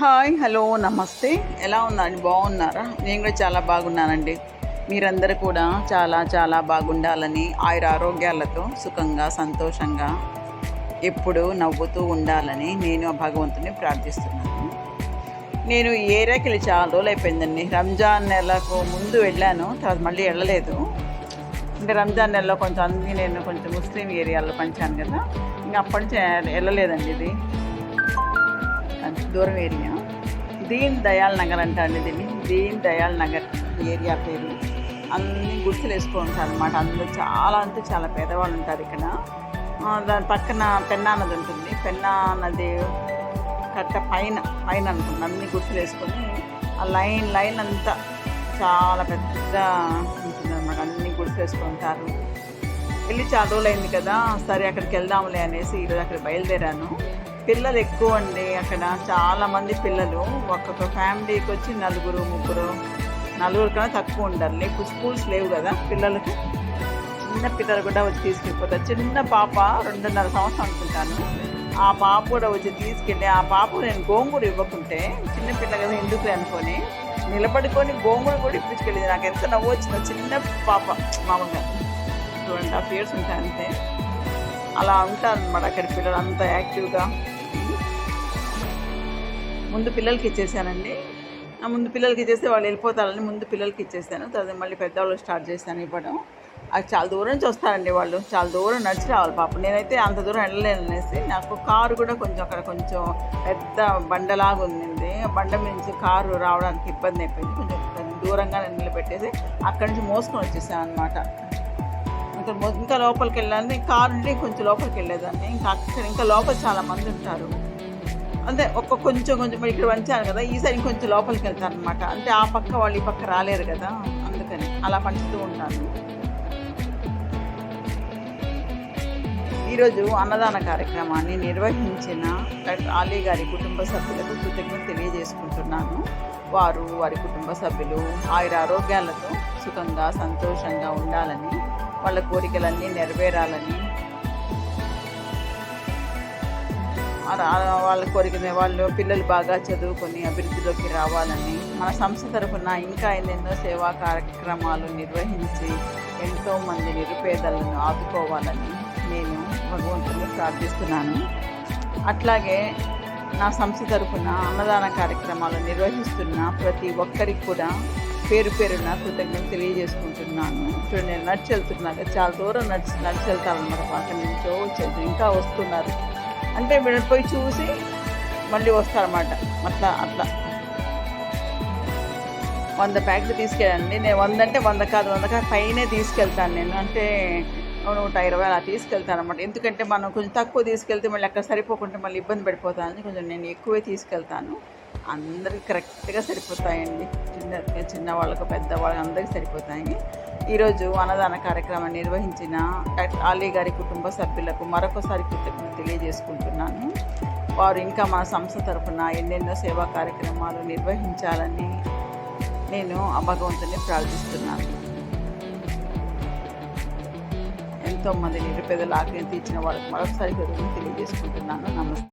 Hi hello నమస్తే. ఎలా ఉన్నారండి బాగున్నారా? నేను కూడా చాలా బాగున్నానండి. మీరందరూ కూడా చాలా చాలా బాగుండాలని ఆయుర ఆరోగ్యాలతో సుఖంగా సంతోషంగా ఎప్పుడు నవ్వుతూ ఉండాలని నేను ఆ భగవంతుని ప్రార్థిస్తున్నాను. నేను ఈ ఏరియాకి వెళ్ళి చాలా రోజులు అయిపోయిందండి. రంజాన్ నెలకు ముందు వెళ్ళాను తర్వాత మళ్ళీ వెళ్ళలేదు. అంటే రంజాన్ నెలలో కొంచెం అన్ని నేను కొంచెం ముస్లిం ఏరియాలో పంచాను కదా. ఇంకా అప్పటి నుంచి వెళ్ళలేదండి ఇది. అది దూరం ఏరియా. దీన్ దయాల్ నగర్ అంటారండి దీన్ని. దీన్ దయాల్ నగర్ ఏరియా పేరు. అన్ని గుర్తులు వేసుకుంటారు అనమాట అందులో చాలా అంటే చాలా పేదవాళ్ళు ఉంటారు ఇక్కడ. దాని పక్కన పెన్నా నది ఉంటుంది. పెన్నా నది కట్ట పైన పైన అనుకుంటుంది అన్ని గుర్తులు వేసుకొని ఆ లైన్ లైన్ అంతా చాలా పెద్ద ఉంటుంది అనమాట అన్ని గుర్తులు వేసుకుంటారు వెళ్ళి చాలా రోజులు అయింది కదా. సరే అక్కడికి వెళ్దాంలే అనేసి ఈరోజు అక్కడ బయలుదేరాను. పిల్లలు ఎక్కువ అండి అక్కడ. చాలా మంది పిల్లలు. ఒక్కొక్క ఫ్యామిలీకి వచ్చి నలుగురు ముగ్గురు నలుగురు కన్నా తక్కువ ఉండాలి. ఇప్పుడు స్కూల్స్ లేవు కదా పిల్లలకి. చిన్న పిల్లలు కూడా వచ్చి తీసుకెళ్ళిపోతారు. చిన్న పాప రెండున్నర సంవత్సరం అనుకుంటాను. ఆ పాప కూడా వచ్చి తీసుకెళ్ళి ఆ పాప నేను గోంగూర ఇవ్వకుంటే చిన్న పిల్ల కదా ఎందుకు అనుకొని నిలబడుకొని గోంగూర కూడా ఇప్పించుకెళ్ళింది. నాకు ఎంత నవ్వు వచ్చిందో. చిన్న పాప మామూలుగా టూ అండ్ హాఫ్ ఇయర్స్ ఉంటాయి అంతే. అలా ఉంటారు అనమాట అక్కడ పిల్లలు అంతా యాక్టివ్గా. ముందు పిల్లలకి ఇచ్చేసానండి. ఆ ముందు పిల్లలకి ఇచ్చేస్తే వాళ్ళు వెళ్ళిపోతారని ముందు పిల్లలకి ఇచ్చేసాను. తర్వాత మళ్ళీ పెద్దవాళ్ళు స్టార్ట్ చేశాను ఇవ్వడం. అది చాలా దూరం నుంచి వస్తారండి వాళ్ళు. చాలా దూరం నడిచి రావాలి పాపం. నేనైతే అంత దూరం వెళ్ళలేను అనేసి నాకు కారు కూడా కొంచెం అక్కడ కొంచెం పెద్ద బండలాగా ఉంది ఆ బండ మీద నుంచి కారు రావడానికి ఇబ్బంది అయిపోయింది. కొంచెం దూరంగా నేను నిలబెట్టేసి అక్కడి నుంచి మోసుకొని వచ్చేసాను అనమాట ఇంకా ఇంకా లోపలికి వెళ్ళాలని కారు నుండి కొంచెం లోపలికి వెళ్ళేదాన్ని. ఇంకా అక్కడ ఇంకా లోపల చాలా మంది ఉంటారు. అంటే ఒక్క కొంచెం కొంచెం ఇక్కడ వంచాను కదా ఈసారి కొంచెం లోపలికి వెళ్తాను అనమాట అంటే ఆ పక్క వాళ్ళు ఈ పక్క రాలేరు కదా అందుకని అలా పంచుతూ ఉంటాను. ఈరోజు అన్నదాన కార్యక్రమాన్ని నిర్వహించిన డాక్టర్ ఆలీ గారి కుటుంబ సభ్యులకు కృతజ్ఞత తెలియజేసుకుంటున్నాను. వారు వారి కుటుంబ సభ్యులు ఆయుర ఆరోగ్యాలతో సుఖంగా సంతోషంగా ఉండాలని వాళ్ళ కోరికలన్నీ నెరవేరాలని. అలా వాళ్ళ కోరిక వాళ్ళు పిల్లలు బాగా చదువుకొని అభివృద్ధిలోకి రావాలని. మన సంస్థ తరఫున ఇంకా ఎన్నెన్నో సేవా కార్యక్రమాలు నిర్వహించి ఎంతోమంది నిరుపేదలను ఆదుకోవాలని నేను భగవంతుని ప్రార్థిస్తున్నాను. అట్లాగే నా సంస్థ తరఫున అన్నదాన కార్యక్రమాలు నిర్వహిస్తున్న ప్రతి ఒక్కరికి కూడా పేరు పేరున కృతజ్ఞత తెలియజేసుకుంటున్నాను. ఇప్పుడు నేను నడిచి కదా, చాలా దూరం నడిచి నడిచి వెళ్తానన్నమాట పక్కన నుంచో వచ్చేది. ఇంకా వస్తున్నారు. అంటే వీళ్ళు పోయి చూసి మళ్ళీ వస్తారన్నమాట. అట్లా అట్లా. వంద ప్యాకెట్లు తీసుకెళ్ళండి. నేను వంద అంటే వంద కాదు. వంద కాదు పైనే తీసుకెళ్తాను నేను. అంటే నూట ఇరవై అలా తీసుకెళ్తాను అనమాట ఎందుకంటే మనం కొంచెం తక్కువ తీసుకెళ్తే మళ్ళీ అక్కడ సరిపోకుంటే మళ్ళీ ఇబ్బంది పడిపోతానని కొంచెం నేను ఎక్కువే తీసుకెళ్తాను. అందరికి కరెక్ట్గా సరిపోతాయండి. చిన్న చిన్నవాళ్ళకు పెద్దవాళ్ళకి పెద్ద అందరికీ సరిపోతాయి. ఈరోజు అన్నదాన కార్యక్రమం నిర్వహించిన డాక్టర్ ఆలీ గారి కుటుంబ సభ్యులకు మరొకసారి కృతజ్ఞత తెలియజేసుకుంటున్నాను. వారు ఇంకా మన సంస్థ తరఫున ఎన్నెన్నో సేవా కార్యక్రమాలు నిర్వహించాలని నేను ఆ భగవంతుని ప్రార్థిస్తున్నాను. ఎంతోమంది నిరుపేదల ఆజ్ఞ తీర్చిన వాళ్ళకి మరొకసారి తెలియజేసుకుంటున్నాను. నమస్తే.